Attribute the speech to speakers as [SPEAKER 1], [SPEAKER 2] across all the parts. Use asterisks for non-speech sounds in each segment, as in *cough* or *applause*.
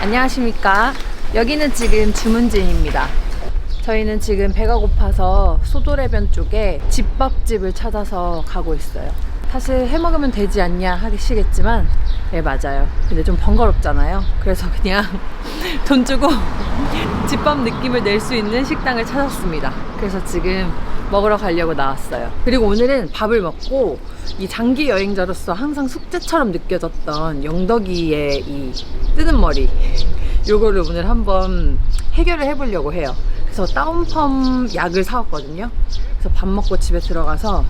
[SPEAKER 1] 안녕하십니까. 여기는 지금 주문진입니다. 저희는 지금 배가 고파서 소도래변 쪽에 집밥집을 찾아서 가고 있어요. 사실 해 먹으면 되지 않냐 하시겠지만, 네, 맞아요. 근데 좀 번거롭잖아요. 그래서 그냥 *laughs* 돈 주고 *laughs* 집밥 느낌을 낼 수 있는 식당을 찾았습니다. 그래서 지금 먹으러 가려고 나왔어요. 그리고 오늘은 밥을 먹고 이 장기 여행자로서 항상 숙제처럼 느껴졌던 영덕이의 이 뜨는 머리 *laughs* 요거를 오늘 한번 해결을 해보려고 해요. 그래서 다운펌 약을 사왔거든요. 그래서 밥 먹고 집에 들어가서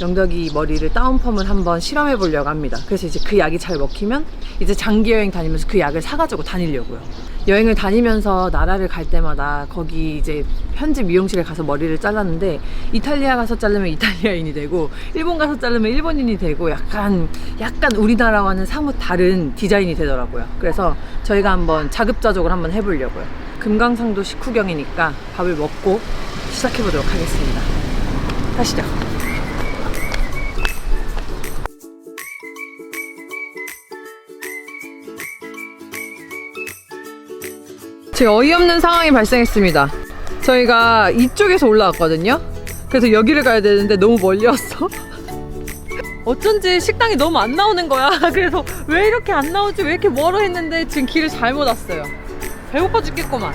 [SPEAKER 1] 영덕이 머리를 다운펌을 한번 실험해 보려고 합니다. 그래서 이제 그 약이 잘 먹히면 이제 장기 여행 다니면서 그 약을 사가지고 다니려고요. 여행을 다니면서 나라를 갈 때마다 거기 이제 현지 미용실에 가서 머리를 잘랐는데 이탈리아 가서 자르면 이탈리아인이 되고 일본 가서 자르면 일본인이 되고 약간 약간 우리나라와는 사뭇 다른 디자인이 되더라고요. 그래서 저희가 한번 자급자족을 한번 해보려고요. 금강산도 식후경이니까 밥을 먹고 시작해 보도록 하겠습니다. 가시죠. 제 어이없는 상황이 발생했습니다. 저희가 이쪽에서 올라왔거든요. 그래서 여기를 가야 되는데 너무 멀리 왔어. *laughs* 어쩐지 식당이 너무 안 나오는 거야. *laughs* 그래서 왜 이렇게 안 나오지? 왜 이렇게 멀어 했는데 지금 길을 잘못 왔어요. 배고파 죽겠구만.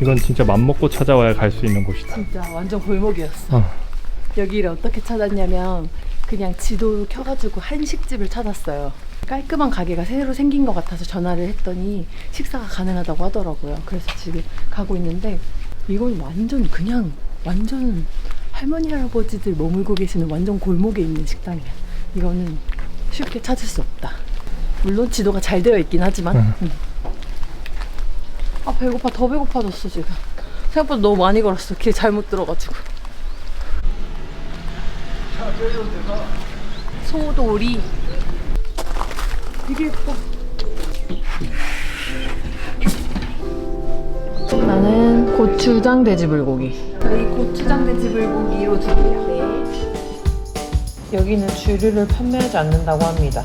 [SPEAKER 2] 이건 진짜 맘먹고 찾아와야 갈 수 있는 곳이다.
[SPEAKER 1] 진짜 완전 골목이었어.
[SPEAKER 2] 어.
[SPEAKER 1] 여기를 어떻게 찾았냐면 그냥 지도 켜가지고 한식집을 찾았어요. 깔끔한 가게가 새로 생긴 것 같아서 전화를 했더니 식사가 가능하다고 하더라고요. 그래서 지금 가고 있는데 이건 완전 그냥 완전 할머니 할아버지들 머물고 계시는 완전 골목에 있는 식당이야. 이거는 쉽게 찾을 수 없다. 물론 지도가 잘 되어 있긴 하지만.
[SPEAKER 2] 응.
[SPEAKER 1] 음. 아 배고파 더 배고파졌어 지금. 생각보다 너무 많이 걸었어. 길 잘못 들어가지고. 소돌이. 되게 예뻐 나는 고추장 돼지 불고기. 저희 고추장 돼지 불고기로 두 개요. 여기는 주류를 판매하지 않는다고 합니다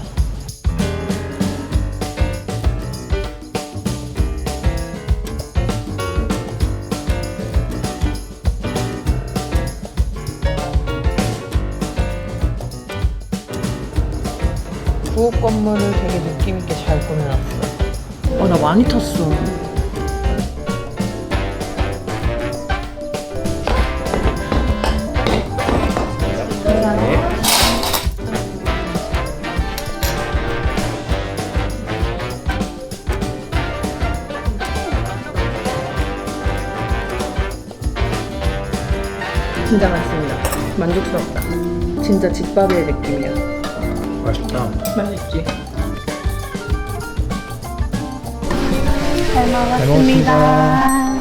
[SPEAKER 1] 부엌 건물을 되게 느낌 있게 잘 꾸며놨어. 어, 나 많이 탔어. 진짜 맛있습니다. 만족스럽다. 진짜 집밥의 느낌이야.
[SPEAKER 2] 맛있다.
[SPEAKER 1] 맛있지?
[SPEAKER 2] 잘 먹었습니다.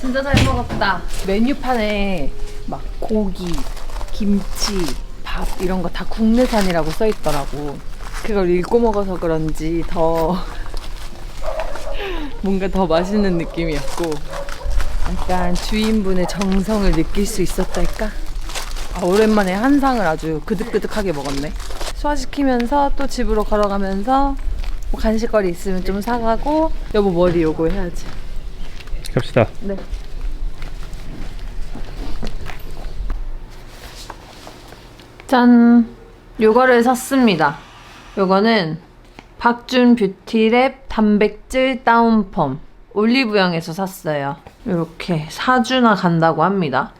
[SPEAKER 1] 진짜 잘 먹었다. 메뉴판에 막 고기, 김치, 밥 이런 거 다 국내산이라고 써 있더라고. 그걸 읽고 먹어서 그런지 더 *laughs* 뭔가 더 맛있는 느낌이었고 약간 주인분의 정성을 느낄 수 있었달까? 아, 오랜만에 한상을 아주 그득그득하게 먹었네. 소화시키면서 또 집으로 걸어가면서 뭐 간식거리 있으면 좀 사가고 여보 머리 요거 해야지.
[SPEAKER 2] 갑시다.
[SPEAKER 1] 네. 짠! 요거를 샀습니다. 요거는 박준 뷰티랩 단백질 다운펌 올리브영에서 샀어요. 이렇게 4주나 간다고 합니다.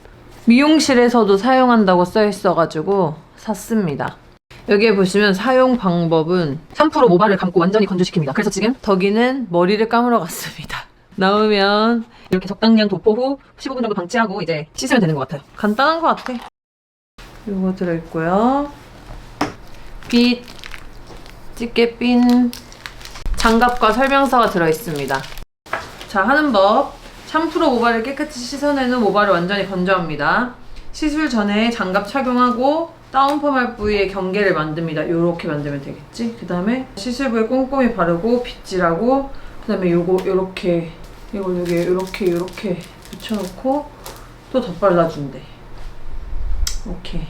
[SPEAKER 1] 미용실에서도 사용한다고 써 있어가지고 샀습니다. 여기에 보시면 사용 방법은 3% 모발을 감고 완전히 건조시킵니다. 그래서 지금 덕이는 머리를 감으러 갔습니다. *laughs* 나오면 이렇게 적당량 도포 후 15분 정도 방치하고 이제 씻으면 되는 것 같아요. 간단한 것 같아. 이거 들어있고요. 빛, 집게핀, 장갑과 설명서가 들어있습니다. 자, 하는 법. 샴푸로 모발을 깨끗이 씻어낸 후 모발을 완전히 건조합니다. 시술 전에 장갑 착용하고 다운펌할 부위의 경계를 만듭니다. 이렇게 만들면 되겠지? 그 다음에 시술 부위 꼼꼼히 바르고 빗질하고 그 다음에 요거 요렇게 이거 여기 요렇게 요렇게 붙여놓고 또 덧발라준대. 오케이.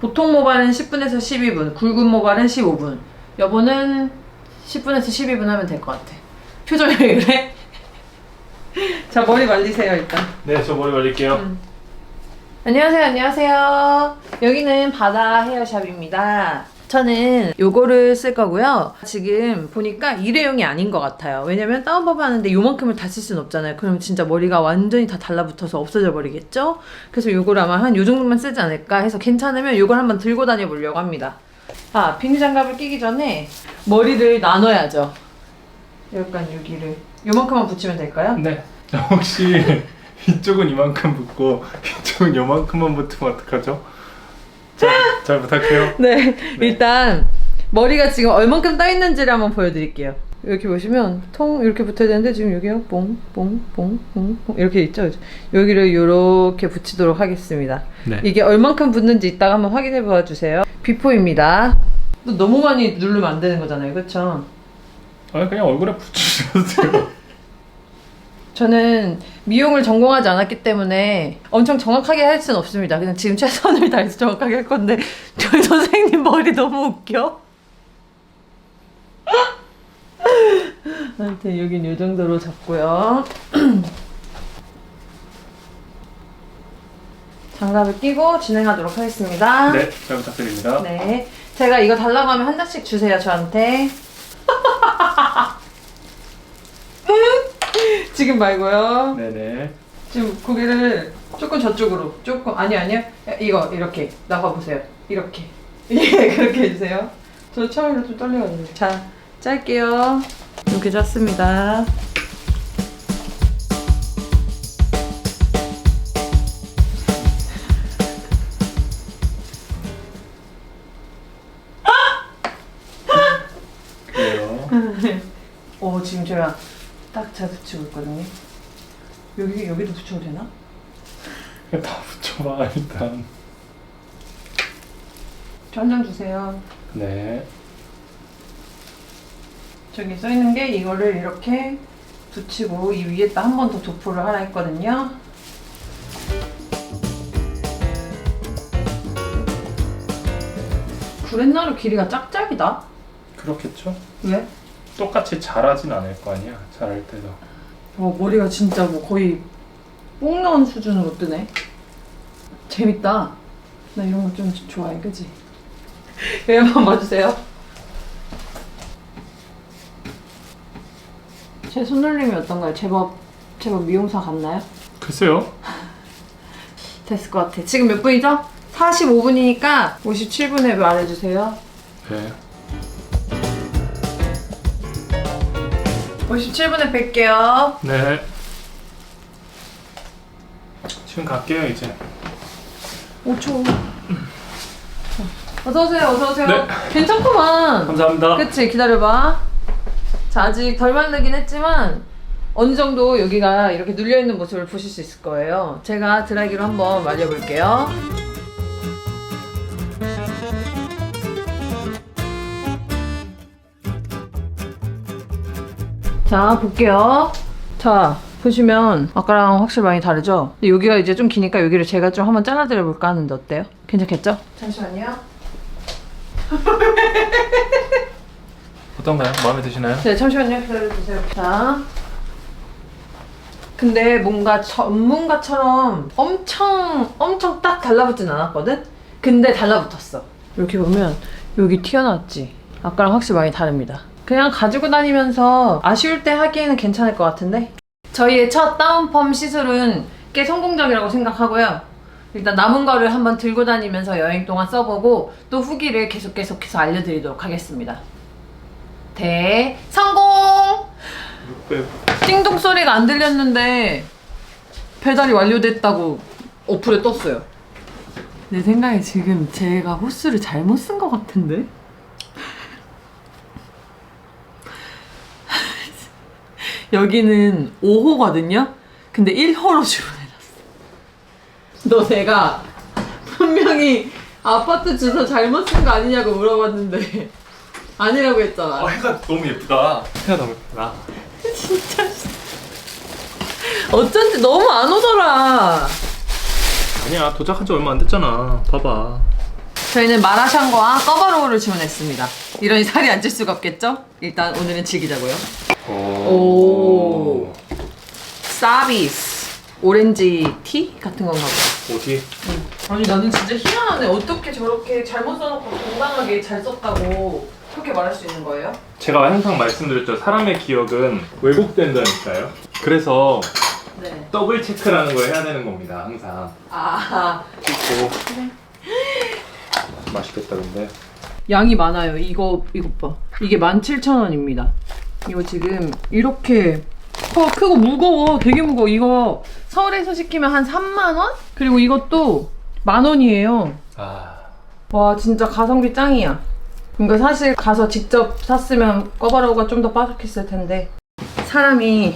[SPEAKER 1] 보통 모발은 10분에서 12분, 굵은 모발은 15분. 여보는 10분에서 12분 하면 될 것 같아. 표정이 왜 그래? 자, 머리 말리세요, 일단.
[SPEAKER 2] 네, 저 머리 말릴게요.
[SPEAKER 1] 음. 안녕하세요, 안녕하세요. 여기는 바다 헤어샵입니다. 저는 요거를 쓸 거고요. 지금 보니까 일회용이 아닌 것 같아요. 왜냐면 다운펌 하는데 요만큼을 다쓸 수는 없잖아요. 그럼 진짜 머리가 완전히 다 달라붙어서 없어져 버리겠죠? 그래서 요거를 아마 한 요 정도만 쓰지 않을까 해서 괜찮으면 요걸 한번 들고 다녀 보려고 합니다. 아, 비닐 장갑을 끼기 전에 머리를 나눠야죠. 약간 여기를 요만큼만 붙이면 될까요?
[SPEAKER 2] 네. *laughs* 혹시 이쪽은 이만큼 붙고 이쪽은 요만큼만 붙으면 어떡하죠? 자, *laughs* 잘 부탁해요.
[SPEAKER 1] 네, 일단 머리가 지금 얼만큼 떠 있는지를 한번 보여드릴게요. 이렇게 보시면 통 이렇게 붙어야 되는데 지금 여기요 뽕뽕뽕뽕뽕 이렇게 있죠. 여기를 이렇게 붙이도록 하겠습니다.
[SPEAKER 2] 네.
[SPEAKER 1] 이게 얼만큼 붙는지 이따가 한번 확인해 봐 주세요. 비포입니다. 또 너무 많이 누르면 안 되는 거잖아요, 그렇죠?
[SPEAKER 2] 아니 그냥 얼굴에 붙여주셔도 돼요. *laughs*
[SPEAKER 1] 저는 미용을 전공하지 않았기 때문에 엄청 정확하게 할 수는 없습니다. 그냥 지금 최선을 다해서 정확하게 할 건데 *laughs* 저희 선생님 머리 너무 웃겨. 하여튼 여긴 이 정도로 잡고요. *clears throat* 장갑을 끼고 진행하도록 하겠습니다.
[SPEAKER 2] 네, 잘 부탁드립니다.
[SPEAKER 1] 네. 제가 이거 달라고 하면 한 장씩 주세요, 저한테. *laughs* 지금 말고요.
[SPEAKER 2] 네네.
[SPEAKER 1] 지금 고개를 조금 저쪽으로 조금 아니 아니요. 이거 이렇게 나가 보세요. 이렇게. *laughs* 예 그렇게 해주세요. 저 처음에 좀 떨려가지고. 자 짤게요. 이렇게 짰습니다 지금 제가 딱 잘 붙이고 있거든요 여기 여기도 붙여도 되나? *laughs*
[SPEAKER 2] 다 붙여봐 일단.
[SPEAKER 1] 저한장 주세요
[SPEAKER 2] 네.
[SPEAKER 1] 저기 써 있는 게 이거를 이렇게 붙이고 이 위에다 한 번 더 도포를 하라 했거든요. 구렛나루 길이가 짝짝이다.
[SPEAKER 2] 그렇겠죠?
[SPEAKER 1] 왜?
[SPEAKER 2] 똑같이 자라진 않을 거 아니야. 자랄 때도.
[SPEAKER 1] 어, 머리가 진짜 뭐 거의 뽕 넣은 수준으로 뜨네. 재밌다. 나 이런 거 좀 좋아해, 그지? *laughs* 한번 봐주세요. 제 손놀림이 어떤가요? 제법, 제법 미용사 같나요?
[SPEAKER 2] 글쎄요. *laughs*
[SPEAKER 1] 됐을 것 같아. 지금 몇 분이죠? 45분이니까 57분에 말해주세요.
[SPEAKER 2] 네.
[SPEAKER 1] 57분에 뵐게요.
[SPEAKER 2] 네. 지금 갈게요 이제.
[SPEAKER 1] 5초. 어서오세요, 어서오세요.
[SPEAKER 2] 네.
[SPEAKER 1] 괜찮구만.
[SPEAKER 2] 감사합니다.
[SPEAKER 1] 그치, 기다려봐. 자, 아직 덜 마르긴 했지만, 어느 정도 여기가 이렇게 눌려있는 모습을 보실 수 있을 거예요. 제가 드라이기로 한번 말려볼게요. 자, 볼게요. 자, 보시면 아까랑 확실히 많이 다르죠? 근데 여기가 이제 좀 기니까 여기를 제가 좀 한번 잘라드려 볼까 하는데 어때요? 괜찮겠죠? 잠시만요.
[SPEAKER 2] 어떤가요? 마음에 드시나요?
[SPEAKER 1] 네, 잠시만요. 기다려주세요. 자. 근데 뭔가 전문가처럼 엄청, 엄청 딱 달라붙진 않았거든? 근데 달라붙었어. 이렇게 보면 여기 튀어나왔지? 아까랑 확실히 많이 다릅니다. 그냥 가지고 다니면서 아쉬울 때 하기에는 괜찮을 것 같은데? 저희의 첫 다운펌 시술은 꽤 성공적이라고 생각하고요. 일단 남은 거를 한번 들고 다니면서 여행 동안 써보고 또 후기를 계속 계속해서 알려드리도록 하겠습니다. 대 성공!
[SPEAKER 2] 네.
[SPEAKER 1] 띵동 소리가 안 들렸는데 배달이 완료됐다고 어플에 떴어요. 내 생각에 지금 제가 호스를 잘못 쓴 것 같은데? 여기는 5호거든요? 근데 1호로 주문해놨어. 너 내가 분명히 아파트 주소 잘못 쓴 거 아니냐고 물어봤는데 아니라고 했잖아.
[SPEAKER 2] 해가 너무 예쁘다. 해가 너무 예쁘다. *laughs*
[SPEAKER 1] 진짜. 어쩐지 너무 안 오더라.
[SPEAKER 2] 아니야 도착한 지 얼마 안 됐잖아. 봐봐.
[SPEAKER 1] 저희는 마라샹궈와 꺼바로우를 주문했습니다. 이러니 살이 안 찔 수가 없겠죠? 일단 오늘은 즐기자고요. 오. 서비스. 오렌지 티 같은 건가 봐.
[SPEAKER 2] 어디?
[SPEAKER 1] 아니 나는 진짜 희한하네. 어떻게 저렇게 잘못 써놓고 건강하게 잘 썼다고 그렇게 말할 수 있는 거예요?
[SPEAKER 2] 제가 항상 말씀드렸죠. 사람의 기억은 왜곡된다니까요. 그래서
[SPEAKER 1] 네.
[SPEAKER 2] 더블 체크라는 걸 해야 되는 겁니다. 항상.
[SPEAKER 1] 아
[SPEAKER 2] 찍고. 맛있겠다 근데.
[SPEAKER 1] 양이 많아요. 이거 이것 봐. 이게 17,000원입니다. 이거 지금 이렇게 커 크고 무거워. 되게 무거워. 이거 서울에서 시키면 한 3만 원? 그리고 이것도 만 원이에요.
[SPEAKER 2] 아.
[SPEAKER 1] 와 진짜 가성비 짱이야. 그러니까 사실 가서 직접 샀으면 꺼바로우가 좀더 바삭했을 텐데 사람이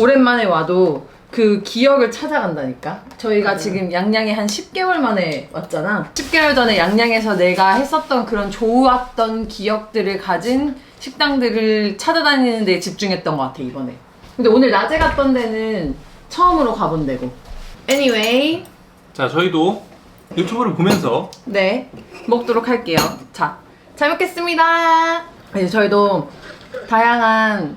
[SPEAKER 1] 오랜만에 와도 그 기억을 찾아간다니까. 저희가 지금 양양에 한 10개월 만에 왔잖아. 10개월 전에 양양에서 내가 했었던 그런 좋았던 기억들을 가진 식당들을 찾아다니는 데 집중했던 것 같아 이번에. 근데 오늘 낮에 갔던 데는 처음으로 가본 데고. Anyway,
[SPEAKER 2] 자 저희도 유튜브를 보면서
[SPEAKER 1] 네, 먹도록 할게요. 자, 잘 먹겠습니다. 이제 저희도 다양한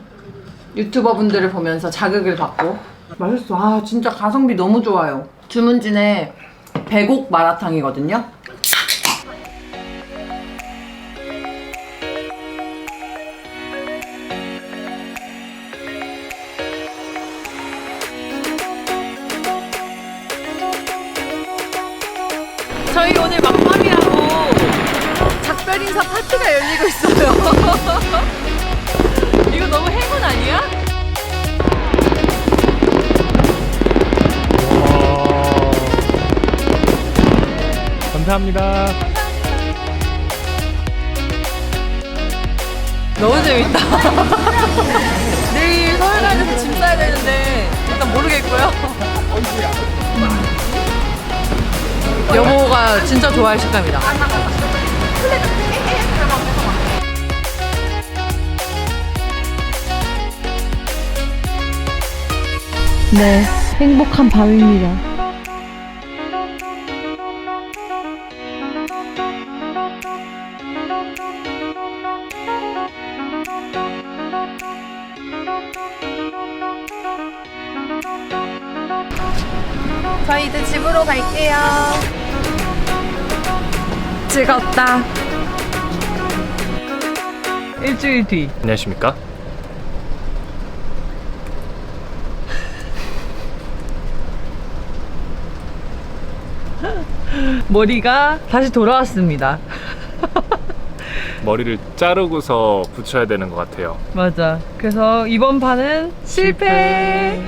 [SPEAKER 1] 유튜버 분들을 보면서 자극을 받고 맛있어. 아, 진짜 가성비 너무 좋아요. 주문진의 배곡 마라탕이거든요.
[SPEAKER 2] 감사합니다.
[SPEAKER 1] 너무 재밌다. *laughs* 내일 서울 가서 짐 싸야 되는데 일단 모르겠고요. 여보가 진짜 좋아할 식감이다. 네, 행복한 밤입니다. 집으로 갈게요. 즐겁다. 일주일 뒤.
[SPEAKER 2] 안녕하십니까? *laughs*
[SPEAKER 1] 머리가 다시 돌아왔습니다. *laughs*
[SPEAKER 2] 머리를 자르고서 붙여야 되는 것 같아요.
[SPEAKER 1] 맞아. 그래서 이번 판은 실패.